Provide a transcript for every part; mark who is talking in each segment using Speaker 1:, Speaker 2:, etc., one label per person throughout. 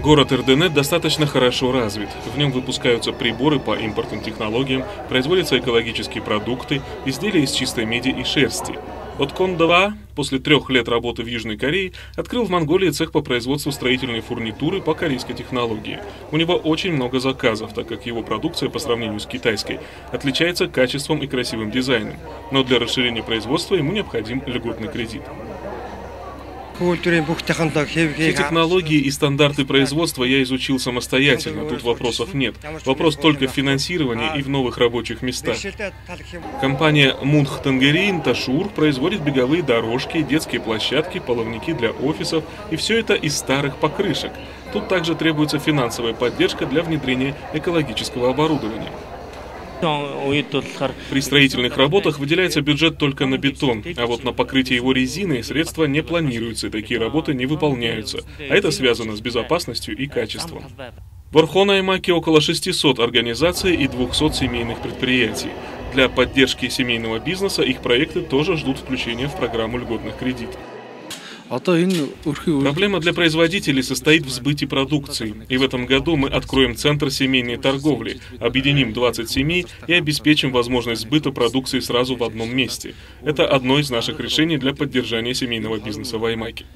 Speaker 1: Город Эрденет достаточно хорошо развит. В нем выпускаются приборы по импортным технологиям, производятся экологические продукты, изделия из чистой меди и шерсти. От Кондова после трех лет работы в Южной Корее открыл в Монголии цех по производству строительной фурнитуры по корейской технологии. У него очень много заказов, так как его продукция по сравнению с китайской отличается качеством и красивым дизайном. Но для расширения производства ему необходим льготный кредит. Все технологии и стандарты производства я изучил самостоятельно, тут вопросов нет. Вопрос только в финансировании и в новых рабочих местах. Компания Мунх Тангерин Ташур производит беговые дорожки, детские площадки, половники для офисов, и все это из старых покрышек. Тут также требуется финансовая поддержка для внедрения экологического оборудования. При строительных работах выделяется бюджет только на бетон, а вот на покрытие его резиной средства не планируются, и такие работы не выполняются, а это связано с безопасностью и качеством. В Архона-Аймаке около 600 организаций и 200 семейных предприятий. Для поддержки семейного бизнеса их проекты тоже ждут включения в программу льготных кредитов. Проблема для производителей состоит в сбыте продукции. И в этом году мы откроем центр семейной торговли, объединим 20 семей и обеспечим возможность сбыта продукции сразу в одном месте. Это одно из наших решений для поддержания семейного бизнеса в Аймаке.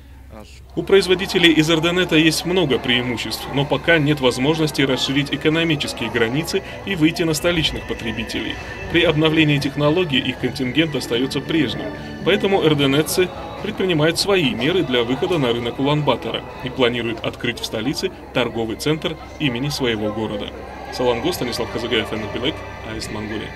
Speaker 1: У производителей из Орденета есть много преимуществ, но пока нет возможности расширить экономические границы и выйти на столичных потребителей. При обновлении технологий их контингент остается прежним, поэтому эрденетцы предпринимают свои меры для выхода на рынок Улан-Батора и планируют открыть в столице торговый центр имени своего города. Салангос, Станислав Казагаев, Энн Билек, Аист Монголия.